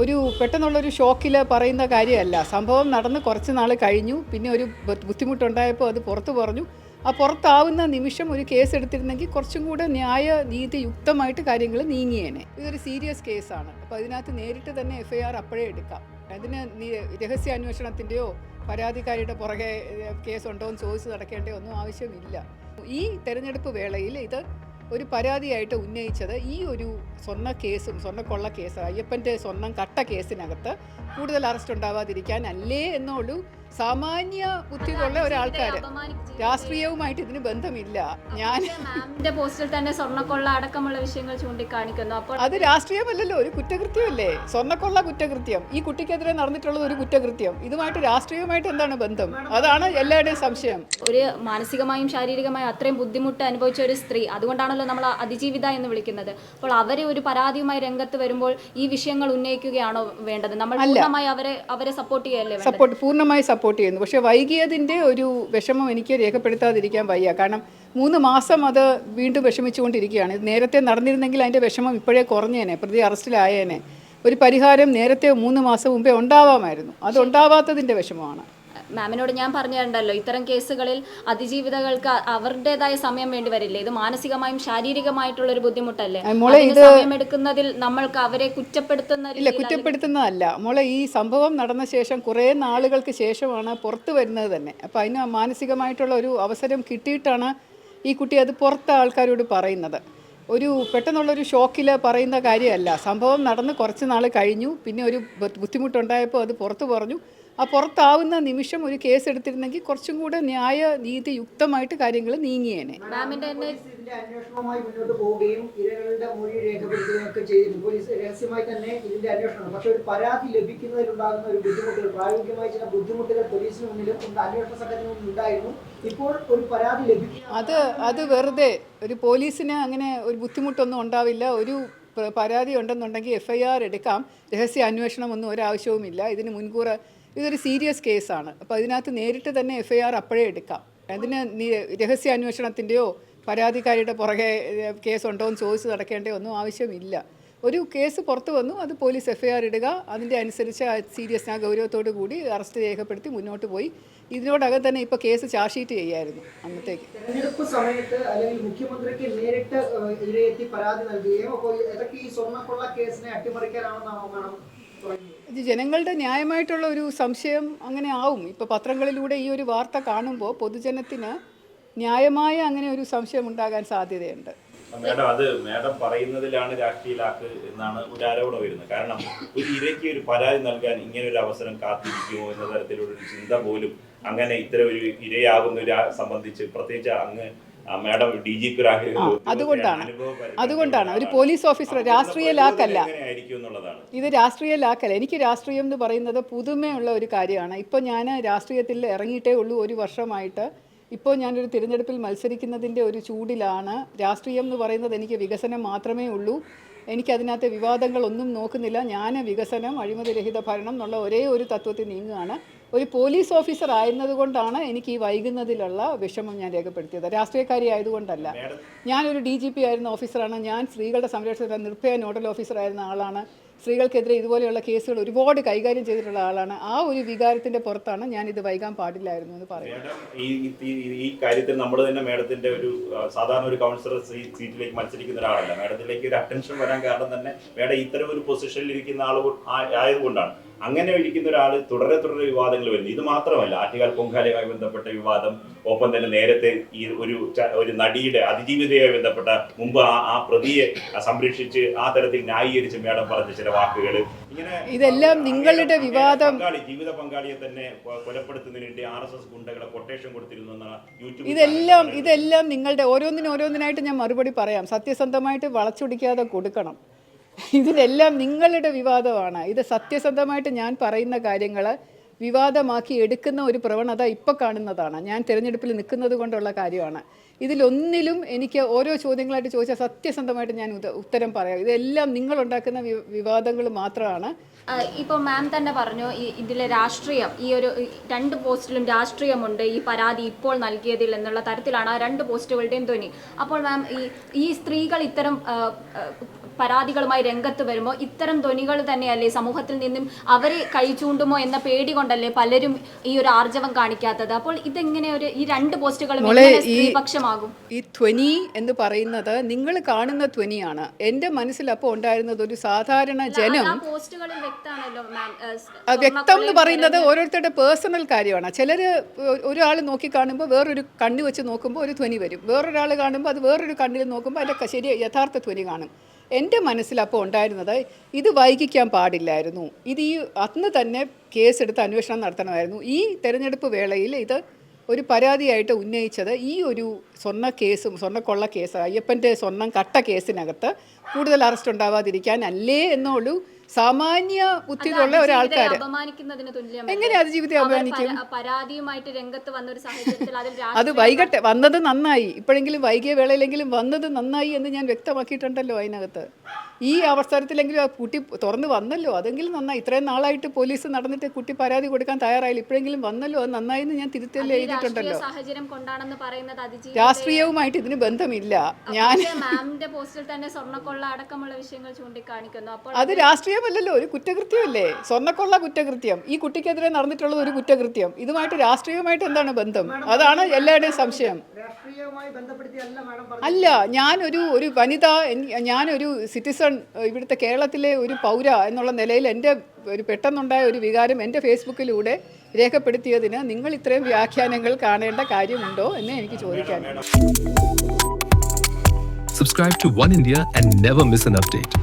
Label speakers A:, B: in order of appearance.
A: ഒരു പെട്ടെന്നുള്ളൊരു ഷോക്കിൽ പറയുന്ന കാര്യമല്ല. സംഭവം നടന്ന് കുറച്ച് നാൾ കഴിഞ്ഞു. പിന്നെ ഒരു ബുദ്ധിമുട്ടുണ്ടായപ്പോൾ അത് പുറത്ത് പറഞ്ഞു. ആ പുറത്താവുന്ന നിമിഷം ഒരു കേസ് എടുത്തിരുന്നെങ്കിൽ കുറച്ചും കൂടെ ന്യായ നീതിയുക്തമായിട്ട് കാര്യങ്ങൾ നീങ്ങിയേനെ. ഇതൊരു സീരിയസ് കേസാണ്. അപ്പോൾ അതിനകത്ത് നേരിട്ട് തന്നെ എഫ്ഐആർ അപ്പോഴേ എടുക്കാം. അതിന് രഹസ്യാന്വേഷണത്തിന്റെയോ പരാതിക്കാരിയുടെ പുറകെ കേസ് കേസുണ്ടോ എന്ന് ചോദിച്ച് നടക്കേണ്ട ഒന്നും ആവശ്യമില്ല. ഈ തെരഞ്ഞെടുപ്പ് വേളയിൽ ഇത് ഒരു പരാതിയായിട്ട് ഉന്നയിച്ചത് ഈ ഒരു സ്വർണ കേസും സ്വർണക്കൊള്ള കേസ് അയ്യപ്പന്റെ സ്വർണം കട്ട കേസിനകത്ത് കൂടുതൽ അറസ്റ്റ് ഉണ്ടാവാതിരിക്കാൻ അല്ലേ എന്നുള്ളൂ സാമാന്യ ബുദ്ധിയുള്ള ഒരാൾക്കാർ രാഷ്ട്രീയവുമായിട്ട് ഇതിന് ബന്ധമില്ല. ഞാൻ
B: മാമിന്റെ പോസ്റ്റിൽ തന്നെ സ്വർണക്കൊള്ള അടക്കമുള്ള വിഷയങ്ങൾ ചൂണ്ടിക്കാണിക്കുന്നു. അപ്പോൾ
A: അത് രാഷ്ട്രീയമല്ലല്ലോ ഒരു കുറ്റകൃത്യമല്ലേ? സ്വർണക്കൊള്ള കുറ്റകൃത്യം. ഈ കുട്ടിക്കെതിരെ നടന്നിട്ടുള്ളത് ഒരു കുറ്റകൃത്യം. ഇതുമായിട്ട് രാഷ്ട്രീയവുമായിട്ട് എന്താണ് ബന്ധം? അതാണ് എല്ലാവരുടെയും സംശയം.
B: ഒരു മാനസികമായും ശാരീരികമായും അത്രയും ബുദ്ധിമുട്ട് അനുഭവിച്ച ഒരു സ്ത്രീ അതുകൊണ്ടാണല്ലോ നമ്മൾ അതിജീവിത എന്ന് വിളിക്കുന്നത്. അപ്പോൾ അവരെ ഒരു പരാതിയുമായി രംഗത്ത് വരുമ്പോൾ ഈ വിഷയങ്ങൾ ഉന്നയിക്കുകയാണോ വേണ്ടത്? നമ്മൾ പൂർണമായി അവരെ അവരെ സപ്പോർട്ട് ചെയ്യല്ലേ
A: സപ്പോർട്ട് പൂർണമായി സപ്പോർട്ട് ചെയ്യുന്നു. പക്ഷേ വൈകിയതിന്റെ ഒരു വിഷമം എനിക്ക് രേഖപ്പെടുത്താതിരിക്കാൻ വയ്യ. കാരണം മൂന്ന് മാസം അത് വീണ്ടും വിഷമിച്ചുകൊണ്ടിരിക്കുകയാണ്. ഇത് നേരത്തെ നടന്നിരുന്നെങ്കിൽ അതിന്റെ വിഷമം ഇപ്പോഴേ കുറഞ്ഞേനെ പ്രതി അറസ്റ്റിലായേനെ. ഒരു പരിഹാരം നേരത്തെ മൂന്ന് മാസം മുമ്പേ ഉണ്ടാവാമായിരുന്നു. അത് ഉണ്ടാവാത്തതിന്റെ വിഷമമാണ്.
B: മാമിനോട് ഞാൻ പറഞ്ഞിട്ടുണ്ടല്ലോ ഇത്തരം കേസുകളിൽ അതിജീവിതകൾക്ക് അവരുടേതായ സമയം വേണ്ടി വരില്ലേ? ഇത് മാനസികമായും ശാരീരികമായിട്ടുള്ള ഒരു ബുദ്ധിമുട്ടല്ലേ സമയമെടുക്കുന്നതിൽ നമ്മൾക്ക് അവരെ കുറ്റപ്പെടുത്തുന്ന
A: ഇല്ല കുറ്റപ്പെടുത്തുന്നതല്ല മോളെ ഈ സംഭവം നടന്ന ശേഷം കുറേ നാളുകൾക്ക് ശേഷമാണ് പുറത്തു വരുന്നത് തന്നെ. അപ്പോൾ അതിന് മാനസികമായിട്ടുള്ള ഒരു അവസരം കിട്ടിയിട്ടാണ് ഈ കുട്ടി അത് പുറത്തെ ആൾക്കാരോട് പറയുന്നത്. ഒരു പെട്ടെന്നുള്ളൊരു ഷോക്കിൽ പറയുന്ന കാര്യമല്ല. സംഭവം നടന്ന് കുറച്ച് നാൾ കഴിഞ്ഞു. പിന്നെ ഒരു ബുദ്ധിമുട്ടുണ്ടായപ്പോൾ അത് പുറത്ത് പറഞ്ഞു. ആ പുറത്താവുന്ന നിമിഷം ഒരു കേസ് എടുത്തിരുന്നെങ്കിൽ കുറച്ചും കൂടെ ന്യായ നീതി യുക്തമായിട്ട് കാര്യങ്ങൾ നീങ്ങിയേനെ അത് അത് വെറുതെ ഒരു പോലീസിന് അങ്ങനെ ഒരു ബുദ്ധിമുട്ടൊന്നും ഉണ്ടാവില്ല. ഒരു പരാതി ഉണ്ടെന്നുണ്ടെങ്കിൽ എഫ് ഐ ആർ എടുക്കാം. രഹസ്യ അന്വേഷണം ഒന്നും ഒരാവശ്യവുമില്ല. ഇതിന് മുൻകൂർ ഇതൊരു സീരിയസ് കേസാണ്. അപ്പോൾ അതിനകത്ത് നേരിട്ട് തന്നെ എഫ് ഐ ആർ അപ്പോഴേ എടുക്കാം. അതിന് രഹസ്യാന്വേഷണത്തിന്റെയോ പരാതിക്കാരിയുടെ പുറകെ കേസ് കേസുണ്ടോ എന്ന് ചോദിച്ച് നടക്കേണ്ട ഒന്നും ആവശ്യമില്ല. ഒരു കേസ് പുറത്തു വന്നു അത് പോലീസ് എഫ്ഐആർ ഇടുക അതിന്റെ അനുസരിച്ച് സീരിയസ് ആ ഗൗരവത്തോടു കൂടി അറസ്റ്റ് രേഖപ്പെടുത്തി മുന്നോട്ട് പോയി. ഇതിനോടകം തന്നെ ഇപ്പോൾ കേസ് ചാർജ് ഷീറ്റ് ചെയ്യായിരുന്നു അന്നത്തേക്ക്.
C: തെരഞ്ഞെടുപ്പ് സമയത്ത് അല്ലെങ്കിൽ മുഖ്യമന്ത്രിക്ക് നേരിട്ട് എതിരെ എത്തി പരാതി നൽകുകയും അപ്പോൾ ഇതൊക്കെ ഈ സ്വർണക്കൊള്ള കേസിനെ അട്ടിമറിക്കാനാണെന്നാണോ
A: ജനങ്ങളുടെ ന്യായമായിട്ടുള്ള ഒരു സംശയം അങ്ങനെ ആവും. ഇപ്പോൾ പത്രങ്ങളിലൂടെ ഈ ഒരു വാർത്ത കാണുമ്പോൾ പൊതുജനത്തിന് ന്യായമായ അങ്ങനെ ഒരു സംശയം ഉണ്ടാകാൻ സാധ്യതയുണ്ട്.
D: മേഡം അത് മേഡം പറയുന്നതിലാണ് രാഷ്ട്രീയലാക്ക് എന്നാണ് ഒരു ആരോപണം വരുന്നത്. കാരണം ഒരു ഇരയ്ക്ക് ഒരു പരാതി നൽകാൻ ഇങ്ങനെ ഒരു അവസരം കാത്തിരിക്കുമോ എന്ന തരത്തിലുള്ള ഒരു ചിന്ത പോലും അങ്ങനെ ഇത്തരം ഒരു ഇരയാകുന്ന സംബന്ധിച്ച് പ്രത്യേകിച്ച് അങ്ങ്
A: അതുകൊണ്ടാണ്. അതുകൊണ്ടാണ്. ഒരു പോലീസ് ഓഫീസർ രാഷ്ട്രീയ ലാക്കല്ല. ഇത് രാഷ്ട്രീയ ലാക്കല്ല. എനിക്ക് രാഷ്ട്രീയം എന്ന് പറയുന്നത് പുതുമയുള്ള ഒരു കാര്യമാണ്. ഇപ്പോൾ ഞാൻ രാഷ്ട്രീയത്തിൽ ഇറങ്ങിയിട്ടേ ഉള്ളൂ. ഒരു വർഷമായിട്ട് ഇപ്പോൾ ഞാനൊരു തിരഞ്ഞെടുപ്പിൽ മത്സരിക്കുന്നതിന്റെ ഒരു ചൂടിലാണ് രാഷ്ട്രീയം എന്ന് പറയുന്നത് എനിക്ക് വികസനം മാത്രമേ ഉള്ളൂ. എനിക്കതിനകത്ത് വിവാദങ്ങളൊന്നും നോക്കുന്നില്ല. ഞാൻ വികസനം അഴിമതിരഹിത ഭരണം എന്നുള്ള ഒരേ ഒരു തത്വത്തിൽ നീങ്ങുകയാണ്. ഒരു പോലീസ് ഓഫീസർ ആയിരുന്നതുകൊണ്ടാണ് എനിക്ക് ഈ വൈകുന്നതിലുള്ള വിഷമം ഞാൻ രേഖപ്പെടുത്തിയത്. രാഷ്ട്രീയക്കാരി ആയതുകൊണ്ടല്ല. ഞാനൊരു ഡി ജി പി ആയിരുന്ന ഓഫീസറാണ്. ഞാൻ സ്ത്രീകളുടെ സംരക്ഷണ നിർഭയ നോഡൽ ഓഫീസർ ആയിരുന്ന ആളാണ്. സ്ത്രീകൾക്കെതിരെ ഇതുപോലെയുള്ള കേസുകൾ ഒരുപാട് കൈകാര്യം ചെയ്തിട്ടുള്ള ആളാണ്. ആ ഒരു വികാരത്തിന്റെ പുറത്താണ് ഞാൻ ഇത് വൈകാൻ പാടില്ലായിരുന്നു എന്ന് പറയുന്നത്.
D: ഈ കാര്യത്തിൽ നമ്മൾ തന്നെ മേഡത്തിന്റെ ഒരു സാധാരണ ഒരു കൗൺസിലർ സീറ്റിലേക്ക് മത്സരിക്കുന്ന ഒരാളല്ല. മേഡത്തിലേക്ക് ഒരു അറ്റൻഷൻ വരാൻ കാരണം തന്നെ മേഡം ഇത്തരം ഒരു പൊസിഷനിൽ ഇരിക്കുന്ന ആൾ ആയതുകൊണ്ടാണ്. അങ്ങനെ ഇരിക്കുന്ന ഒരാൾ തുടരെ തുടരെ വിവാദങ്ങൾ വരുന്നു. ഇത് മാത്രമല്ല ആറ്റുകാൽ പൊങ്കാലയുമായി ബന്ധപ്പെട്ട വിവാദം ഒപ്പം തന്നെ നേരത്തെ ഈ ഒരു ഒരു നടിയുടെ അതിജീവിതയുമായി ബന്ധപ്പെട്ട മുമ്പ് ആ ആ പ്രതിയെ സംരക്ഷിച്ച് ആ തരത്തിൽ ന്യായീകരിച്ച് മേഡം പറഞ്ഞ ചില വാക്കുകൾ ഇങ്ങനെ
A: ഇതെല്ലാം നിങ്ങളുടെ വിവാദം-
D: പങ്കാളി ജീവിത പങ്കാളിയെ തന്നെ കൊ- കൊലപ്പെടുത്തുന്നതിന് വേണ്ടി ആർ എസ് എസ് ഗുണ്ടകളെ കൊട്ടേഷൻ കൊടുത്തിരുന്നു എന്നാണ് യൂട്യൂബ്
A: ഇതെല്ലാം ഇതെല്ലാം നിങ്ങളുടെ ഓരോന്നിനും ഓരോന്നിനായിട്ട് ഞാൻ മറുപടി പറയാം. സത്യസന്ധമായിട്ട് വളച്ചൊടിക്കാതെ കൊടുക്കണം. ഇതിലെല്ലാം നിങ്ങളുടെ വിവാദമാണ്. ഇത് സത്യസന്ധമായിട്ട് ഞാൻ പറയുന്ന കാര്യങ്ങൾ വിവാദമാക്കി എടുക്കുന്ന ഒരു പ്രവണത ഇപ്പോൾ കാണുന്നതാണ്. ഞാൻ തിരഞ്ഞെടുപ്പിൽ നിൽക്കുന്നത് കൊണ്ടുള്ള കാര്യമാണ്. ഇതിലൊന്നിലും എനിക്ക് ഓരോ ചോദ്യങ്ങളായിട്ട് ചോദിച്ചാൽ സത്യസന്ധമായിട്ട് ഞാൻ ഉത്തരം പറയാം. ഇതെല്ലാം നിങ്ങൾ ഉണ്ടാക്കുന്ന വിവാദങ്ങൾ മാത്രമാണ്.
B: ഇപ്പോൾ ഇപ്പൊ മാം തന്നെ പറഞ്ഞു ഇതിലെ രാഷ്ട്രീയം ഈ ഒരു രണ്ട് പോസ്റ്റിലും രാഷ്ട്രീയമുണ്ട് ഈ പരാതി ഇപ്പോൾ നൽകിയതിൽ എന്നുള്ള തരത്തിലാണ് ആ രണ്ട് പോസ്റ്റുകളുടെയും ധ്വനി. അപ്പോൾ മാം ഈ ഈ സ്ത്രീകൾ ഇത്തരം പരാതികളുമായി രംഗത്ത് വരുമ്പോൾ ഇത്തരം ധ്വനികൾ തന്നെയല്ലേ സമൂഹത്തിൽ നിന്നും അവരെ കഴിച്ചുകൊണ്ടുമോ എന്ന പേടി കൊണ്ടല്ലേ പലരും ഈ ഒരു ആർജവം കാണിക്കാത്തത്? അപ്പോൾ ഇതെങ്ങനെ ഒരു ഈ രണ്ട് പോസ്റ്റുകളും
A: മോളെ,
B: എങ്ങനെ
A: ഈ- ധ്വനി എന്ന് പറയുന്നത് നിങ്ങൾ കാണുന്ന ധ്വനിയാണ്. എന്റെ മനസ്സിൽ അപ്പോൾ ഉണ്ടായിരുന്നത് ഒരു സാധാരണ ജനം
B: പോസ്റ്റുകളിൽ വ്യക്തമാണല്ലോ
A: വ്യക്തം എന്ന് പറയുന്നത് ഓരോരുത്തരുടെ പേഴ്സണൽ കാര്യമാണ്. ചിലർ ഒരാൾ നോക്കി കാണുമ്പോൾ വേറൊരു കണ്ണ് വെച്ച് നോക്കുമ്പോൾ ഒരു ധ്വനി വരും. വേറൊരാൾ കാണുമ്പോൾ അത് വേറൊരു കണ്ണിൽ നോക്കുമ്പോൾ അതിന്റെ ശരി യഥാർത്ഥ ധ്വനി കാണും. എന്റെ മനസ്സിലപ്പോൾ ഉണ്ടായിരുന്നത് ഇത് വൈകിക്കാൻ പാടില്ലായിരുന്നു. ഇത് ഈ അന്ന് തന്നെ കേസെടുത്ത് അന്വേഷണം നടത്തണമായിരുന്നു. ഈ തെരഞ്ഞെടുപ്പ് വേളയിൽ ഇത് ഒരു പരാതിയായിട്ട് ഉന്നയിച്ചത് ഈ ഒരു സ്വർണ കേസും സ്വർണക്കൊള്ള കേസ് അയ്യപ്പന്റെ സ്വർണം കട്ട കേസിനകത്ത് കൂടുതൽ അറസ്റ്റ് ഉണ്ടാവാതിരിക്കാൻ അല്ലേ എന്നുള്ളൂ സാമാന്യ ബുദ്ധിയുള്ള ഒരാൾക്കാർ എങ്ങനെ അതിജീവിതത്തെ അപമാനിക്കും?
B: പരാതിയുമായിട്ട് രംഗത്ത് വന്ന ഒരു സാഹചര്യത്തിൽ
A: അത് വൈകട്ടെ വന്നത് നന്നായി. ഇപ്പോഴെങ്കിലും വൈകിയ വേളയിലെങ്കിലും വന്നത് നന്നായി എന്ന് ഞാൻ വ്യക്തമാക്കിയിട്ടുണ്ടല്ലോ അതിനകത്ത്. ഈ അവസരത്തിലെങ്കിലും ആ കുട്ടി തുറന്ന് വന്നല്ലോ? അതെങ്കിലും നന്നായി. ഇത്രയും നാളായിട്ട് പോലീസ് നടന്നിട്ട് കുട്ടി പരാതി കൊടുക്കാൻ തയ്യാറായില്ല. ഇപ്പോഴെങ്കിലും വന്നല്ലോ? അത് നന്നായി എന്ന് ഞാൻ
B: രാഷ്ട്രീയ
A: എഴുതിയിട്ടുണ്ടല്ലോ
B: കൊണ്ടാണെന്ന് പറയുന്നത് അതിജീവിത
A: രാഷ്ട്രീയവുമായിട്ട് ഇതിന് ബന്ധമില്ല. ഞാൻ
B: പക്ഷേ പോസ്റ്റിൽ തന്നെ സ്വർണക്കൊള്ള അടക്കമുള്ള വിഷയങ്ങൾ ചൂണ്ടിക്കാണിക്കുന്നു. അപ്പോൾ
A: അത് രാഷ്ട്രീയമല്ലല്ലോ. ഒരു കുറ്റകൃത്യമല്ലേ? സ്വർണക്കൊള്ള കുറ്റകൃത്യം. ഈ കുട്ടിക്കെതിരെ നടന്നിട്ടുള്ളത് ഒരു കുറ്റകൃത്യം. ഇതുമായിട്ട് രാഷ്ട്രീയമായിട്ട് എന്താണ് ബന്ധം? അതാണ് എല്ലാവരുടെയും സംശയം. അല്ല ഞാനൊരു ഒരു വനിത ഞാനൊരു സിറ്റിസൺ ഇവിടുത്തെ കേരളത്തിലെ ഒരു പൗര എന്നുള്ള നിലയിൽ എന്റെ ഒരു പെട്ടെന്നുണ്ടായ ഒരു വികാരം എന്റെ ഫേസ്ബുക്കിലൂടെ രേഖപ്പെടുത്തിയതിന് നിങ്ങൾ ഇത്രയും വ്യാഖ്യാനങ്ങൾ കാണേണ്ട കാര്യമുണ്ടോ എന്ന് എനിക്ക് ചോദിക്കാൻ
E: subscribe to One India and never miss an update.